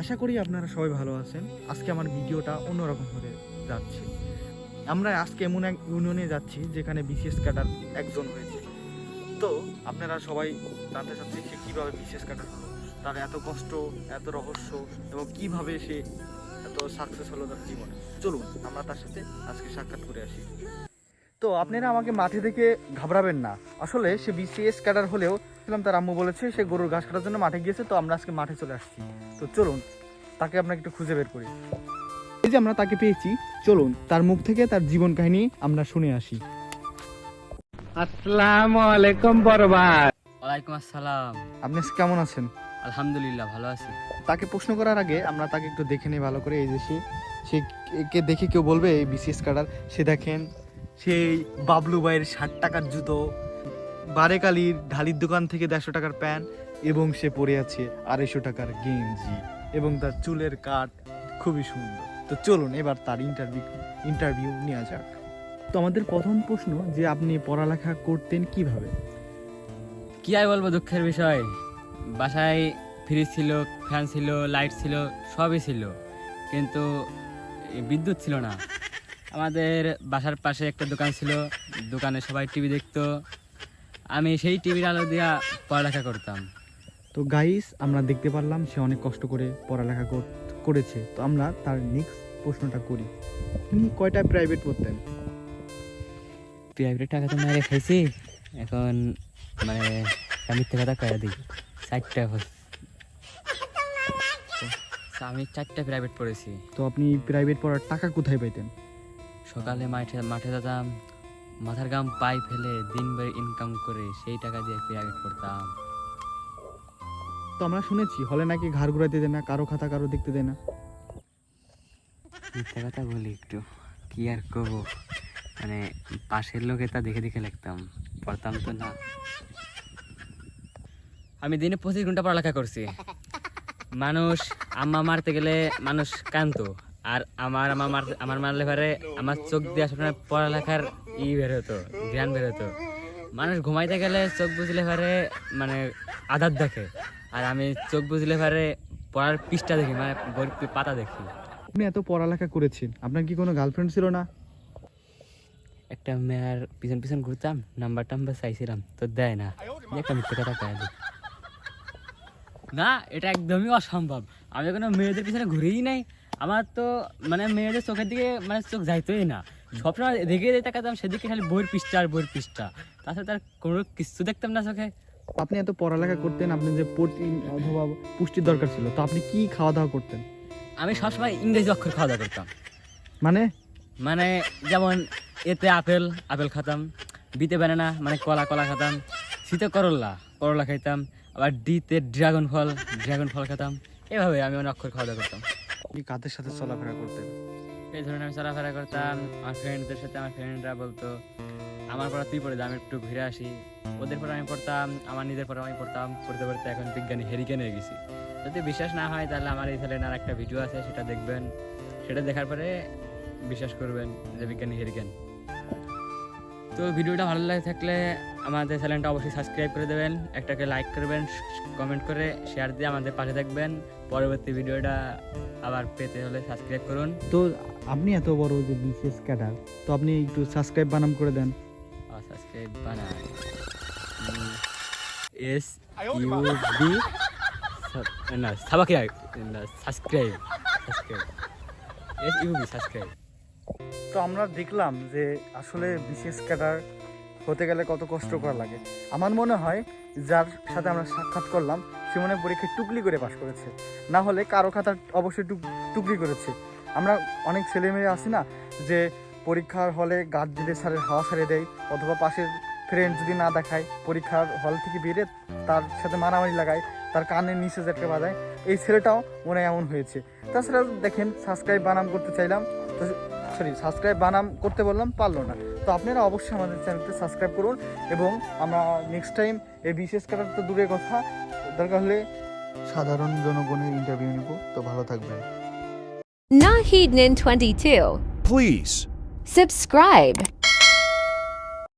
আশা করি আপনারা সবাই ভালো আছেন। আজকে আমার ভিডিওটা অন্যরকম হতে যাচ্ছে। আমরা আজকে এমন এক ইউনিয়নে যাচ্ছি, যেখানে বিশেষ ক্যাডার একজন হয়েছে। তো আপনারা সবাই জানতে চাচ্ছেন সে কীভাবে বিশেষ ক্যাডার হলো, তার এত কষ্ট, এত রহস্য এবং কীভাবে সে এত সাকসেস হলো তার জীবনে। চলুন, আমরা তার সাথে আজকে সাক্ষাৎ করে আসি। তো আপনারা আমাকে মাঠে থেকে ঘাবড়াবেন না। আসলে সে বিসিএস ক্যাডার হলেও ছিলাম তার আম্মু বলেছে সে গরুর ঘাস কাটার জন্য মাঠে গিয়েছে তো আমরা আজকে মাঠে চলে আসছি। তো চলুন তাকে আপনাকে একটু খুঁজে বের করি। এই যে আমরা তাকে পেয়েছি চলুন তার মুখ থেকে তার জীবন কাহিনী আমরা শুনে আসি। আসসালামু আলাইকুম বরবাদ। ওয়ালাইকুম আসসালাম। আপনি আজকে কেমন আছেন? আলহামদুলিল্লাহ ভালো আছি। তাকে প্রশ্ন করার আগে আমরা তাকে একটু দেখে নিই ভালো করে এই যে সে সে কে দেখে কেউ বলবে এই বিসিএস কাটার সে দেখেন সেই বাবলু ভাইয়ের ষাট টাকার জুতো বারেকালির ঢালির দোকান থেকে দেড়শো টাকার প্যান্ট এবং সে পরে আছে আড়াইশো টাকার গেঞ্জি এবং তার চুলের কাট খুবই সুন্দর। তো চলুন এবার তার ইন্টারভিউ ইন্টারভিউ নেওয়া যাক। তো আমাদের প্রথম প্রশ্ন, যে আপনি পড়ালেখা করতেন কীভাবে? কি আর বলব দুঃখের বিষয়? বাসায় ফ্রিজ ছিল ফ্যান ছিল লাইট ছিল, সবই ছিল। কিন্তু বিদ্যুৎ ছিল না। আমাদের বাসার পাশে একটা দোকান ছিল, দোকানে সবাই টিভি দেখতো। আমি সেই টিভির আলো দিয়া পড়ালেখা করতাম। তো গাইস আমরা দেখতে পারলাম সে অনেক কষ্ট করে পড়ালেখা কর- করেছে। তো আমরা তার নেক্সট প্রশ্নটা করি। তিনি কয়টা প্রাইভেট পড়তেন? প্রাইভেট টাকা তো মেরে খাইছি। এখন মানে আমি মিথ্যে কথা কয়ে দিই। চারটা আমি চারটা প্রাইভেট পড়েছি। তো আপনি প্রাইভেট পড়ার টাকা কোথায় পাইতেন? সকালে মাঠে মাঠে যেতাম মাথার গাম পাই ফেলে দিনভর ইনকাম করে সেই টাকা দিয়ে প্রাইভেট করতাম। তো আমরা শুনেছি হলে নাকি ঘাড় ঘুরাইতে দেয় না কারও খাতা কারও দেখতে দেয় না। মিথ্যা কথা বলি একটু কি আর করব? মানে পাশের লোকে তা দেখে দেখে লিখতাম পড়তাম তো না। আমি দিনে পঁচিশ ঘণ্টা পড়ালেখা করছি। মানুষ আম্মা মারতে গেলে মানুষ কানতো আর আমার আমার মার আমার মারলে পারে আমার চোখ দিয়ে আসলে পড়ালেখার ই বের হতো জ্ঞান বের হতো মানুষ ঘুমাইতে গেলে চোখ বুঝলে পারে মানে আধার দেখে। আর আমি চোখ বুঝলে পারে পড়ার পৃষ্ঠা দেখি মানে বইয়ের পাতা দেখি। আপনি এত পড়ালেখা করেছেন আপনার কি কোনো গার্লফ্রেন্ড ছিল না? একটা মেয়ের পিছন পিছন ঘুরতাম নাম্বার টাম্বার চাইছিলাম তো দেয় না। একটা মিথ্যে কথা কয়ে না এটা একদমই অসম্ভব। আমি কোনো মেয়েদের পিছনে ঘুরেই নাই। আমার তো মানে মেয়েদের চোখের দিকে মানে চোখ যাইতোই না। সবসময় দেখে তাকাতাম সেদিকে খালি বইয়ের পৃষ্ঠা আর বইয়ের পৃষ্ঠা। তাছাড়া তার কোনো কিছু দেখতাম না চোখে। আপনি এত পড়ালেখা করতেন আপনি যে প্রোটিন অথবা পুষ্টির দরকার ছিল তো আপনি কি খাওয়া দাওয়া করতেন? আমি সবসময় ইংরেজি অক্ষর খাওয়া দাওয়া করতাম। মানে? মানে যেমন এতে আপেল আপেল খেতাম বিতে ব্যানানা মানে কলা কলা খাতাম শীতে করল্লা করলা খাইতাম আবার ডিতে ড্রাগন ফল ড্রাগন ফল খেতাম। এভাবে আমি অনেক অক্ষর খাওয়া দাওয়া করতাম। আপনি কাদের সাথে চলাফেরা করতেন? এই ধরনের আমি চলাফেরা করতাম আমার ফ্রেন্ডদের সাথে আমার ফ্রেন্ডরা বলতো আমার পড়া তুই পড়ে যা, আমি একটু ঘুরে আসি। ওদের পরে আমি পড়তাম আমার নিজের পরে আমি পড়তাম পড়তে পড়তে এখন বিজ্ঞানী হেরিকেন হয়ে গেছি। যদি বিশ্বাস না হয় তাহলে আমার এই আর একটা ভিডিও আছে সেটা দেখবেন। সেটা দেখার পরে বিশ্বাস করবেন যে বিজ্ঞানী হেরিকেন। তো ভিডিওটা ভালো লাগে থাকলে আমাদের চ্যানেলটা অবশ্যই সাবস্ক্রাইব করে দেবেন একটাকে লাইক করবেন কমেন্ট করে শেয়ার দিয়ে আমাদের পাশে থাকবেন। পরবর্তী ভিডিওটা আবার পেতে হলে সাবস্ক্রাইব করুন। তো আপনি এত বড় যে বিশেষ ক্যাডার তো আপনি একটু সাবস্ক্রাইব বানাম করে দেন। আর সাবস্ক্রাইব বানায় এস ইউ বি না সাবাকে না subscribe subscribe S U B subscribe তো আমরা দেখলাম যে আসলে বিশেষ ক্যাডার হতে গেলে কত কষ্ট করা লাগে। আমার মনে হয় যার সাথে আমরা সাক্ষাৎ করলাম, সে মনে পরীক্ষায় টুকলি করে পাশ করেছে। না হলে কারও খাতা অবশ্যই টুক, টুকলি করেছে। আমরা অনেক ছেলেমেয়ে আছি না, যে পরীক্ষার হলে গার্জেনের স্যারের হাওয়া ছেড়ে দেয়, অথবা পাশের ফ্রেন্ড যদি না দেখায়, পরীক্ষার হল থেকে বেরিয়ে তার সাথে মারামারি লাগায়, তার কানের নিচে যেটাকে বাজায়। এই ছেলেটাও মনে এমন হয়েছে। তাছাড়া দেখেন সাবস্ক্রাইব বানাম করতে চাইলাম, তো সরি সাবস্ক্রাইব বানাম করতে বললাম, পারল না। তো আপনারা অবশ্যই আমাদের চ্যানেলটা সাবস্ক্রাইব করুন এবং আমরা নেক্সট টাইম এই বিশেষ কাটার তো দূরের কথা দরকার হলে সাধারণ জনগণের ইন্টারভিউ নিব তো ভালো থাকবেন না হিডেন 22. Please Subscribe.